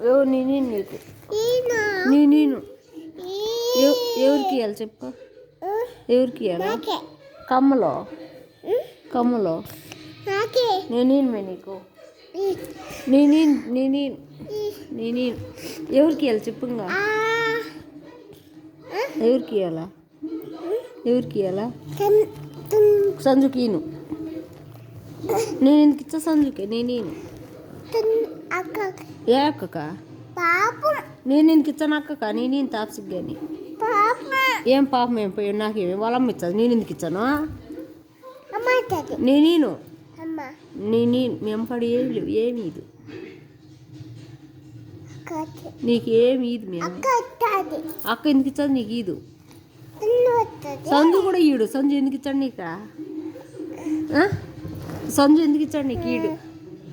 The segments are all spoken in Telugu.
నీ నేను నీకు నీ నేను ఎవరికి ఇవ్వాలి చెప్పు? ఎవరికి ఇవ్వాలి కమ్మలో? కమ్మలో? నేనేమే నీకు. నేనే నేనే నేనే ఎవరికి ఇవ్వాలి చెప్పుగా ఎవరికి ఇవ్వాలా ఎవరికి ఇవ్వాలా కన్ కన్ సంజుకి ఈను. నేను ఎందుకు ఇచ్చా సంజుకి? నేనేను ఏ అక్కక? నేను ఎందుకు ఇచ్చాను అక్కక? నేనేం తాప్సిక్ కానీ పాపం. ఏం పాపం ఏం పోయి నాకేమి వాళ్ళమ్మ ఇచ్చా నేను ఎందుకు ఇచ్చాను అమ్మ నేనే? మీ అమ్మకాడు ఏమి లేవు ఏమి ఇది. నీకు ఏమి ఇది మీ? అమ్మ అక్క ఎందుకు ఇచ్చాడు నీకు వస్తుంది సంజు కూడా ఈడు. సంజు ఎందుకు ఇచ్చాడు నీకు? సంజు ఎందుకు ఇచ్చాడు నీకు ఈడు?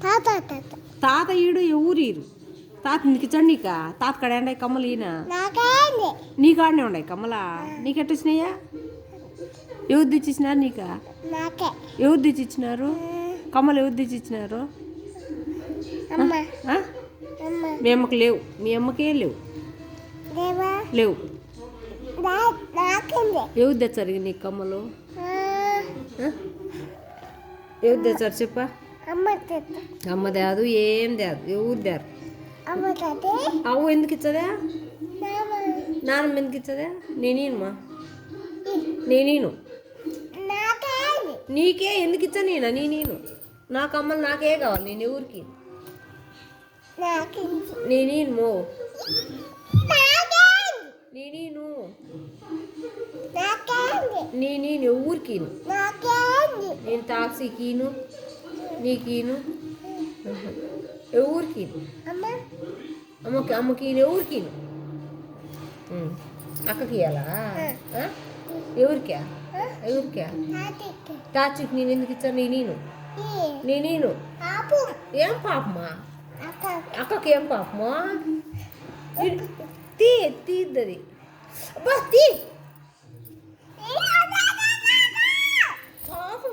తాత తాత తాత ఈడు ఎవరు ఈరు తాత ఎందుకు ఇచ్చాడు నీకా? తాత కాడ ఎండాయి కమ్మలు ఈయన? నీ కాడనే ఉన్నాయి కమ్మలా? నీకు ఎట్ట వచ్చినాయా? ఎవరు తెచ్చిచ్చినారు నీకా? నాకే. ఎవరు తెచ్చిచ్చినారు కమ్మలు ఎవరు తెచ్చిచ్చినారు మీ అమ్మకి లేవు. మీ అమ్మకే లేవు. లేవు. నా ఎవరు తెచ్చారు నీకు కమ్మలు? ఎవరు తెచ్చారు చెప్పా. అమ్మ తది ఏం తేదు ఎవరు తేరు? అవ్వ ఎందుకు ఇచ్చదా? నాన్న. నాన్నమ్మ ఎందుకు ఇచ్చదా? నేనేనమ్మా నేనేను. నీకే ఎందుకు ఇచ్చా నేనా? నేనేను. నాకు అమ్మలు నాకే కావాలి నేను ఎవరికి? నేనేను. మో నేనేను నేనేను ఎవరికి నేను తాక్సీకిను నీకీను? ఎవరికి అమ్మ. అమ్మకి అమ్మకి ఎవరికి అక్కకి ఇవ్వాలా? ఎవరికా? ఎవరికా? టాచికి నేను ఎందుకు ఇచ్చాను? నేనేను ఈ నేనేను పాపు. ఏం పాపమా? అక్క. అక్కకి ఏం పాపమా? తీ తీద్దది అబ్బా తీ.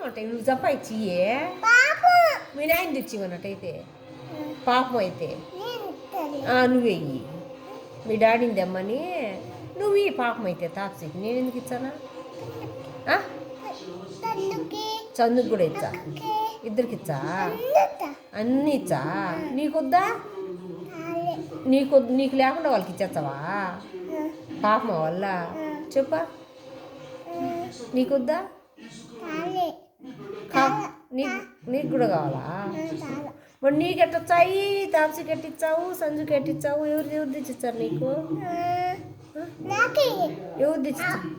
పాపం అంటే నువ్వు సంపాదించియే పాపు. మీ నాయన తెచ్చివన్నట్టయితే పాపం అయితే. తల్లి ఆ, నువ్వే మీ డాడీని తెమ్మని నువ్వు ఈ పాపం అయితే తాప్సీకి. నేను ఎందుకు ఇచ్చానా? చందుకు కూడా ఇచ్చా? ఇద్దరికి ఇచ్చా? అన్నీ ఇచ్చా? నీకొద్దా? నీకు నీకు లేకుండా వాళ్ళకి ఇచ్చేస్తావా? పాపం వల్ల చెప్పా. నీకొద్దా? కా నీకు? నీకు కూడా కావాలా? మరి నీకు ఎట్టొచ్చాయి? తాప్సీకి ఎట్టిచ్చావు సంజుకి ఎట్టిచ్చావు ఎవరు ఎవరు తెచ్చిచ్చారు నీకు? ఎవరు తెచ్చిచ్చారు?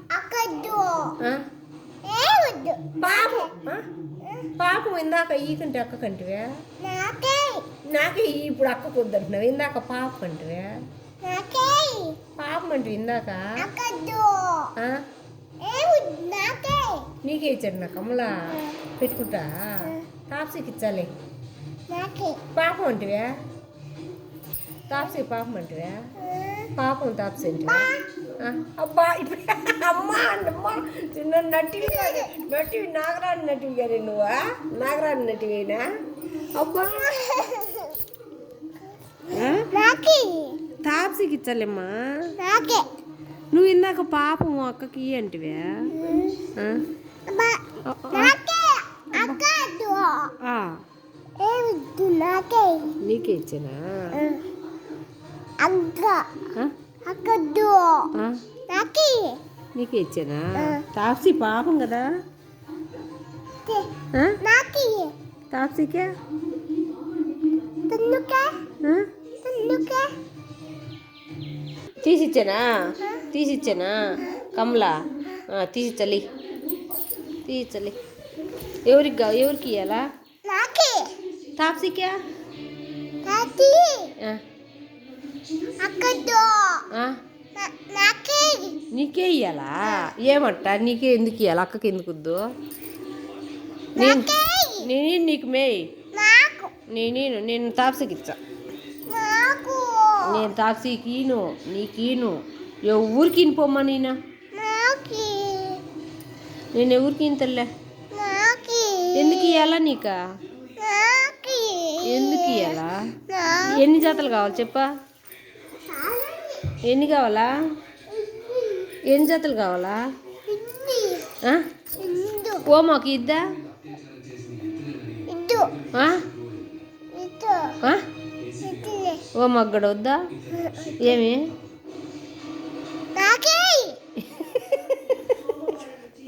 వద్దు పాపం? పాపం ఇందాక ఈకంటే అక్క కంటివే? నాకే ఇప్పుడు అక్కకు వద్దంటున్నావు ఇందాక పాప కంటివే? పాపం అంటే ఇందాక? నీకే. ఇచ్చాడు నా కమలా? పెట్టుకుంటా తాప్సీకి ఇచ్చాలి నాకే పాపం అంటివే తాప్సీ పాపం అంటివే పాపం తాప్సీ అంటివే ఆ, అబ్బా ఇప్పుడు అమ్మా అమ్మా చిన్న నటివి కాదు నటివి నాగరాని నటివి గారే నువ్వా నాగరాని నటివేనా అబ్బా ఆ? నాకే తాప్సీకి ఇచ్చాలేమ్మా నాకే నువ్వు ఇందాక పాపం అక్కకి అంటివే ఏ వద్దు నాకే? నీకే ఇచ్చానా? అక్క? అక్కద్దు? నాకే? నీకే ఇచ్చానా. తాప్సీ పాపం కదా? నాకే? తాప్సీకే? తన్నుకే? తన్నుకే తీసిచ్చానా? తీసిచ్చానా? కమలా? తీసిచ్చలి తీసిచ్చలి ఎవరికి ఎవరికి ఇవ్వాలా నాకే. తాప్సీకే నాకే. ఇవ్వాలా ఏమంట? నీకే ఎందుకు ఇవ్వాలి అక్కకి ఎందుకు వద్దు? నేను నాకే. నేనే నీకు మే నాకు. నేనేను నేను తాప్సీకి ఇచ్చా. నాకు. నేను తాప్సీకిను నీకీను ఎవరికి పోమ్మా నేను? నేను ఎవరికి ఇంతలే ఎందుకు ఇవ్వాలా నీకా? ఎందుకు ఇవ్వాలా నా ఎన్ని జాతలు కావాలి చెప్పా? ఎన్ని కావాలా? ఎన్ని జతలు కావాలా? ఇంది ఆ? ఇందు ఓ మాకు ఇద్దా? ఓ మాకు కూడా వద్దా? ఏమి?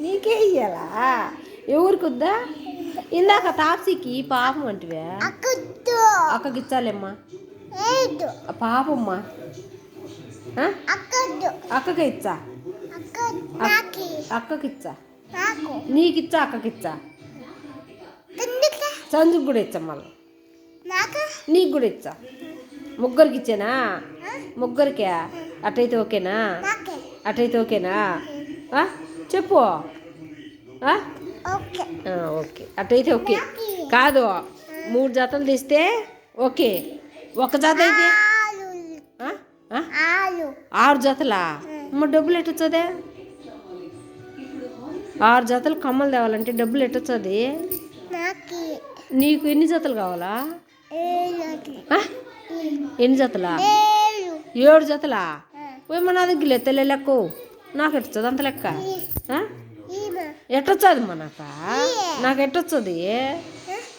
నీకే ఇయ్యాలా? ఎవరికి వద్దా? ఇందాక తాప్సీకి పాపం అంటివే. అక్కకి ఇచ్చాలేమ్మా పాపమ్మా. అక్కకి ఇచ్చా. అక్కకి ఇచ్చా నాకు. నీకిచ్చా అక్కకి ఇచ్చా సంజుకి కూడా ఇచ్చా మళ్ళీ. నాకు? కూడా ఇచ్చా. ముగ్గురికి ఇచ్చానా? ముగ్గురికే? అటైతే ఓకేనా? అటైతే ఓకేనా? చెప్పు? ఓకే. అటైతే ఓకే. కాదు మూడు జతలు తీస్తే ఓకే. ఒక జత అయితే ఆరు జతలా? మరి డబ్బులు ఎట్టొచ్చదే? ఆరు జతలు కమ్మలు తేవాలంటే డబ్బులు ఎట్టొచ్చది? నాకి. నీకు ఎన్ని జతలు కావాలా? ఎన్ని జతలా? ఏడు జతలా? ఏమో నా దగ్గర లెక్క. నాకు ఎట్టొచ్చదు అంత లెక్క? ఎట్టొచ్చది మా నాక ఎట్టొచ్చది?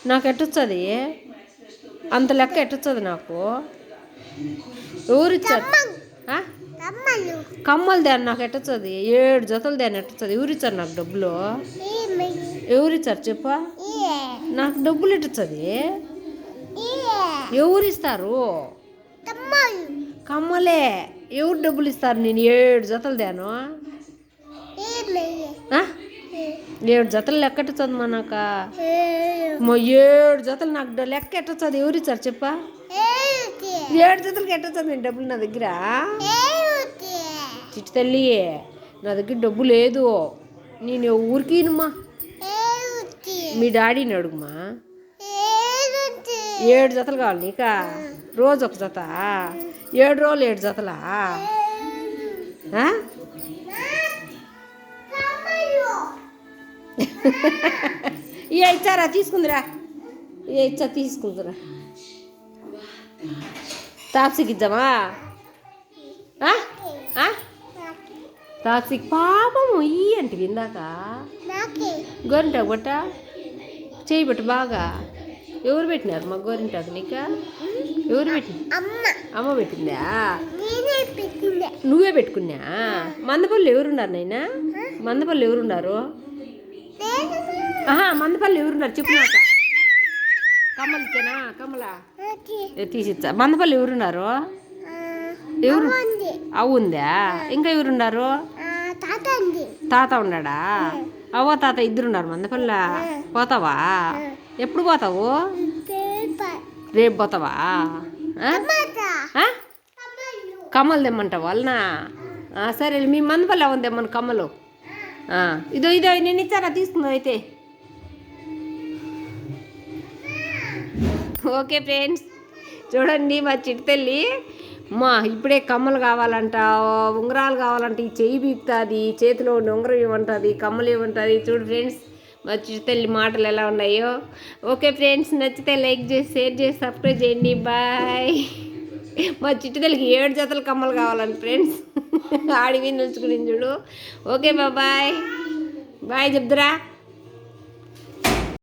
నాకు ఎట్టొచ్చది? అంత లెక్క ఎట్టొచ్చది నాకు? ఎవరిచ్చారు? కమ్మలు. దాన్ని నాకు ఎట్టొచ్చది? ఏడు జతలు దాన్ని ఎట్టొచ్చది? ఎవరిచ్చారు నాకు డబ్బులు? ఎవరిచ్చారు చెప్పా? నాకు డబ్బులు ఎట్టొచ్చది? ఎవరిస్తారు? కమ్మలు. ఎవరు డబ్బులు ఇస్తారు నేను ఏడు జతలు దాను? ఏడు జతలు లెక్క మనక మా ఏడు జతలు నాకు లెక్క ఎట్టొచ్చది ఎవరిచ్చారు చెప్పా? ఏడు జతలకి ఎట్టొచ్చది డబ్బులు నా దగ్గర? చిట్టి తల్లి నా దగ్గర డబ్బు లేదు. నేను ఊరికి మీ డాడీని అడుగుమా? ఏడు జతలు కావాలి నీకా? రోజు ఒక జత. ఏడు రోజులు ఏడు జతలా? ఏ ఇచ్చారా? తీసుకుందిరా. ఏ ఇచ్చా తీసుకుందిరా. తాప్సీకి ఇద్దామా? తాప్సీకి పాపము ఈ అంటే ఇందాక. నాకి. గోరింటాకు బట్ట? చేయి బట్ట బాగా. ఎవరు పెట్టినారు మా గోరింటాకు నీక? ఎవరు పెట్టి? అమ్మ. పెట్టిందా? నువ్వే పెట్టుకున్నా? మందపల్లి ఎవరున్నారు నైనా మందపల్లి ఎవరున్నారు? నేను ఆహా మందపల్లి ఎవరున్నారు? చెప్పు నాక కమ్మలు ఇచ్చానా ఏ, తీసిచ్చా. మందపల్లి ఎవరున్నారు? ఎవరు? ఉందా. ఇంకా ఎవరున్నారు? తాత ఉన్నాడా? అవ్వ తాత ఇద్దరున్నారు మందపల్ల. పోతావా? ఎప్పుడు పోతావు? రేపు. పోతావా? కమ్మలు. కమ్మలు తెమ్మంటావు వాళ్ళనా ఆ, సరే మీ మందపల్లి అవ్వని తెమ్మను కమ్మలు ఆ, ఇదో ఇదో నేను ఇచ్చారా? తీసుకుందాం అయితే. Okay friends. చూడండి మా చిట్టెల్లి మా ఇప్పుడే కమ్మలు కావాలంట ఉంగరాలు కావాలంట ఈ చెయ్యి బీపుతుంది చేతిలో ఉండి ఉంగరం ఇవ్వంటుంది కమ్మలు ఇవ్వంటుంది చూడు ఫ్రెండ్స్. మా చిట్టెల్లి మాటలు ఎలా ఉన్నాయో. ఓకే ఫ్రెండ్స్ నచ్చితే లైక్ చేసి షేర్ చేసి సబ్స్క్రైబ్ చేయండి. బాయ్. మా చిట్టి తల్లికి ఏడు జతలు కమ్మలు కావాలండి ఫ్రెండ్స్. ఆడివి నుంచుకుని చూడు ఓకే బాయ్ బాయ్. చెప్దురా